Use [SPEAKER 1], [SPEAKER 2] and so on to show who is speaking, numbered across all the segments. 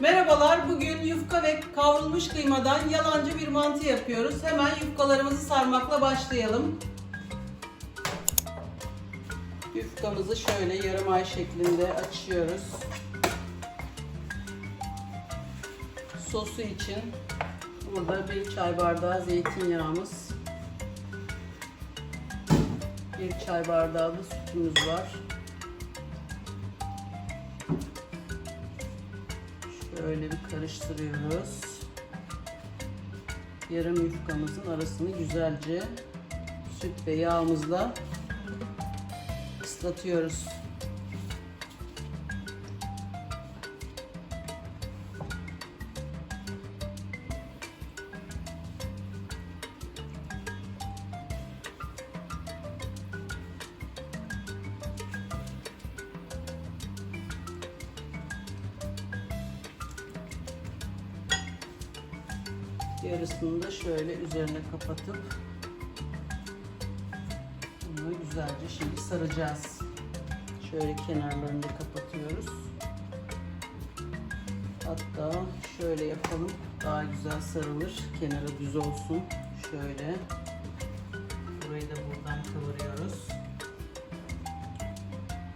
[SPEAKER 1] Merhabalar, bugün yufka ve kavrulmuş kıymadan yalancı bir mantı yapıyoruz. Hemen yufkalarımızı sarmakla başlayalım. Yufkamızı şöyle yarım ay şeklinde açıyoruz. Sosu için burada bir çay bardağı zeytinyağımız, bir çay bardağı da sütümüz var. Şöyle bir karıştırıyoruz. Yarım yufkamızın arasını güzelce süt ve yağımızla ıslatıyoruz. Yarısını da şöyle üzerine kapatıp bunu güzelce şimdi saracağız. Şöyle kenarlarını da kapatıyoruz. Hatta şöyle yapalım. Daha güzel sarılır. Kenarı düz olsun. Şöyle. Burayı da buradan kıvırıyoruz.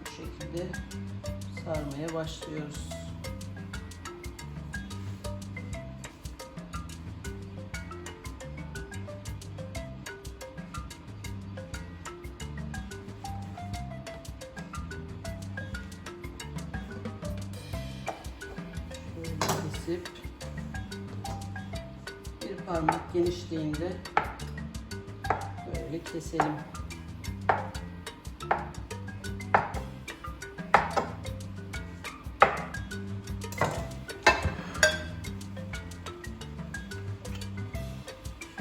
[SPEAKER 1] Bu şekilde sarmaya başlıyoruz. Kesip bir parmak genişliğinde böyle keselim.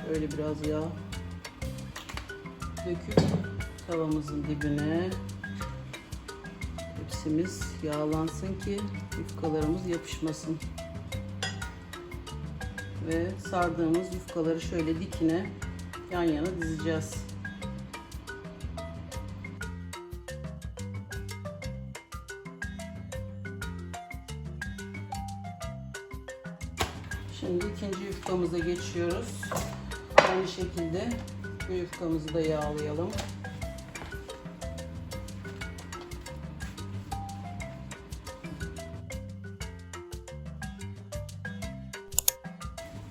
[SPEAKER 1] Şöyle biraz yağ döküp tavamızın dibine Tepsimiz yağlansın ki yufkalarımız yapışmasın. Ve sardığımız yufkaları şöyle dikine yan yana dizeceğiz. Şimdi ikinci yufkamıza geçiyoruz. Aynı şekilde bu yufkamızı da yağlayalım.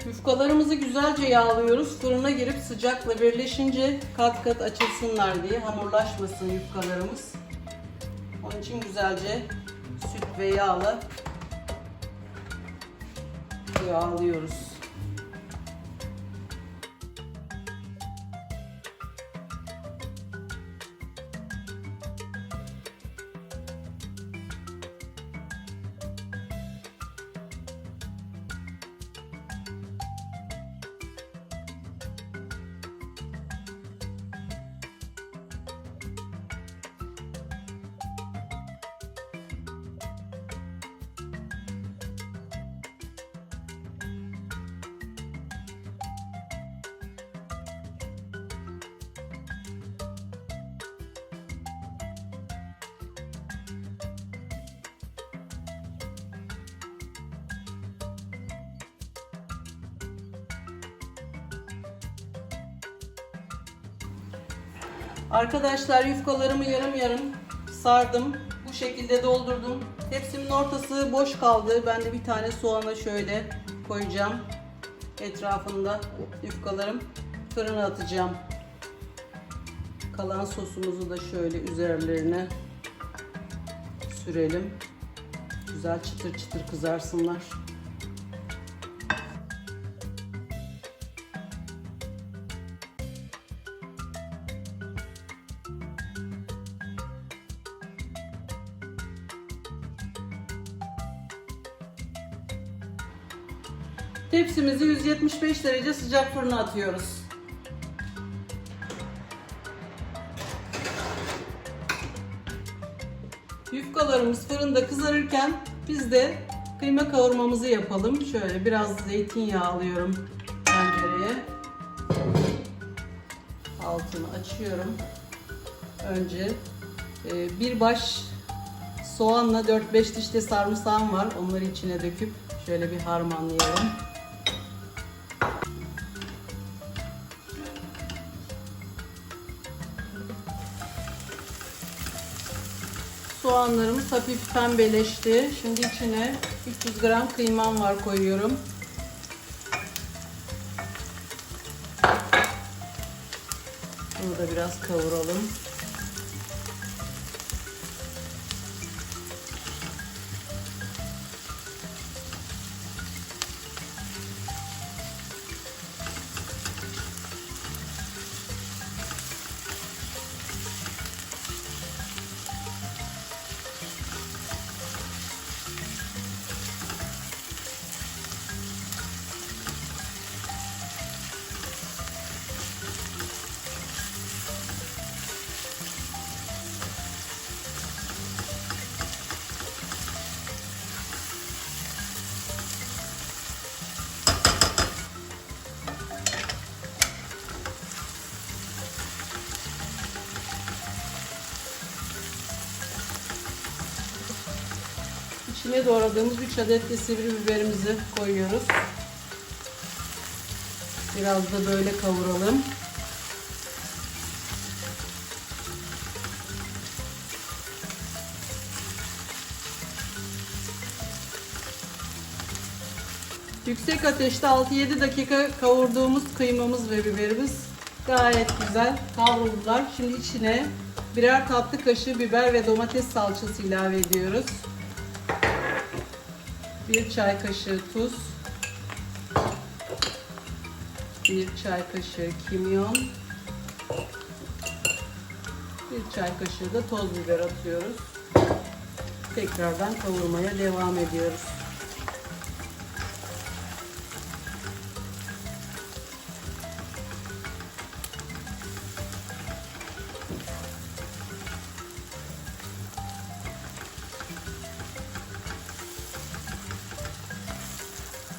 [SPEAKER 1] Yufkalarımızı güzelce yağlıyoruz. Fırına girip sıcakla birleşince kat kat açılsınlar diye hamurlaşmasın yufkalarımız. Onun için güzelce süt ve yağla yağlıyoruz. Arkadaşlar yufkalarımı yarım yarım sardım. Bu şekilde doldurdum. Tepsimin ortası boş kaldı. Ben de bir tane soğanı şöyle koyacağım. Etrafında yufkalarım fırına atacağım. Kalan sosumuzu da şöyle üzerlerine sürelim. Güzel çıtır çıtır kızarsınlar. Tepsimizi 175 derece sıcak fırına atıyoruz. Yufkalarımız fırında kızarırken biz de kıyma kavurmamızı yapalım. Şöyle biraz zeytinyağı alıyorum tencereye. Altını açıyorum. Önce e, bir baş soğanla 4-5 diş de sarımsağım var. Onları içine döküp Şöyle bir harmanlayalım. Soğanlarımız hafif pembeleşti. Şimdi içine 300 gram kıymam var koyuyorum. Bunu da biraz kavuralım. İçine doğradığımız 3 adet de sivri biberimizi koyuyoruz. Biraz da böyle kavuralım. Yüksek ateşte 6-7 dakika kavurduğumuz kıymamız ve biberimiz gayet güzel kavruldular. Şimdi içine birer tatlı kaşığı biber ve domates salçası ilave ediyoruz. 1 çay kaşığı tuz, 1 çay kaşığı kimyon, 1 çay kaşığı da toz biber atıyoruz. Tekrardan kavurmaya devam ediyoruz.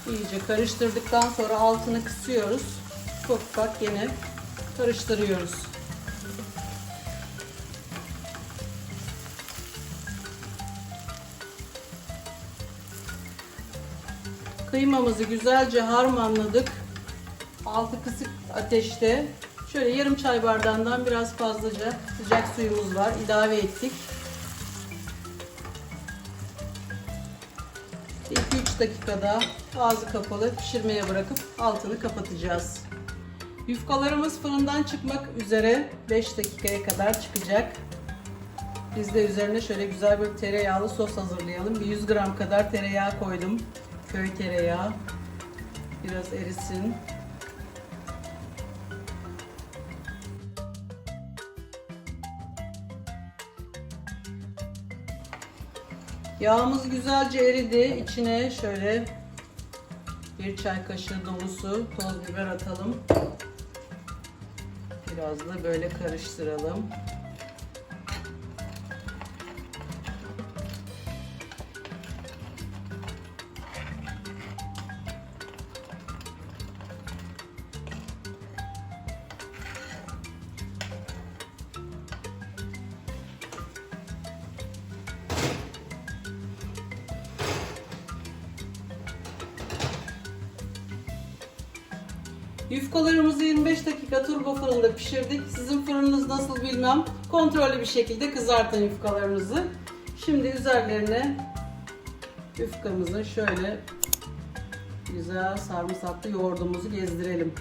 [SPEAKER 1] İyice karıştırdıktan sonra altını kısıyoruz. Ufak ufak yine karıştırıyoruz. Kıymamızı güzelce harmanladık. Altı kısık ateşte. Şöyle yarım çay bardağından biraz fazlaca sıcak suyumuz var. ilave ettik. 2-3 dakikada ağzı kapalı pişirmeye bırakıp altını kapatacağız. Yufkalarımız fırından çıkmak üzere 5 dakikaya kadar çıkacak. Biz de üzerine şöyle güzel bir tereyağlı sos hazırlayalım. Bir 100 gram kadar tereyağı koydum. Köy tereyağı. Biraz erisin. Yağımız güzelce eridi. İçine şöyle bir çay kaşığı dolusu toz biber atalım. Biraz da böyle karıştıralım. Yufkalarımızı 25 dakika turbo fırında pişirdik. Sizin fırınınız nasıl bilmem. Kontrollü bir şekilde kızartın yufkalarınızı. Şimdi üzerlerine yufkamızı şöyle güzel sarımsaklı yoğurdumuzu gezdirelim.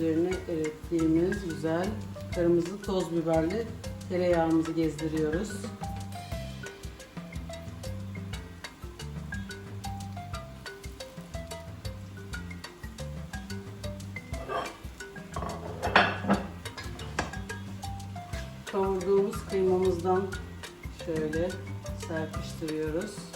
[SPEAKER 1] Üzerine erittiğimiz güzel kırmızı toz biberli tereyağımızı gezdiriyoruz. Kavurduğumuz kıymamızdan şöyle serpiştiriyoruz.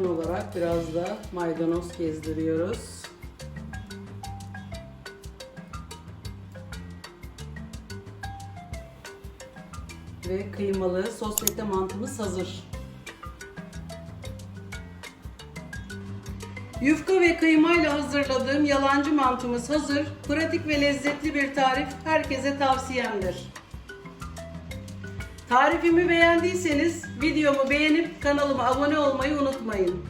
[SPEAKER 1] Son olarak biraz da maydanoz gezdiriyoruz. Ve kıymalı sosyete mantımız hazır. Yufka ve kıymayla hazırladığım yalancı mantımız hazır. Pratik ve lezzetli bir tarif herkese tavsiyemdir. Tarifimi beğendiyseniz videomu beğenip kanalıma abone olmayı unutmayın.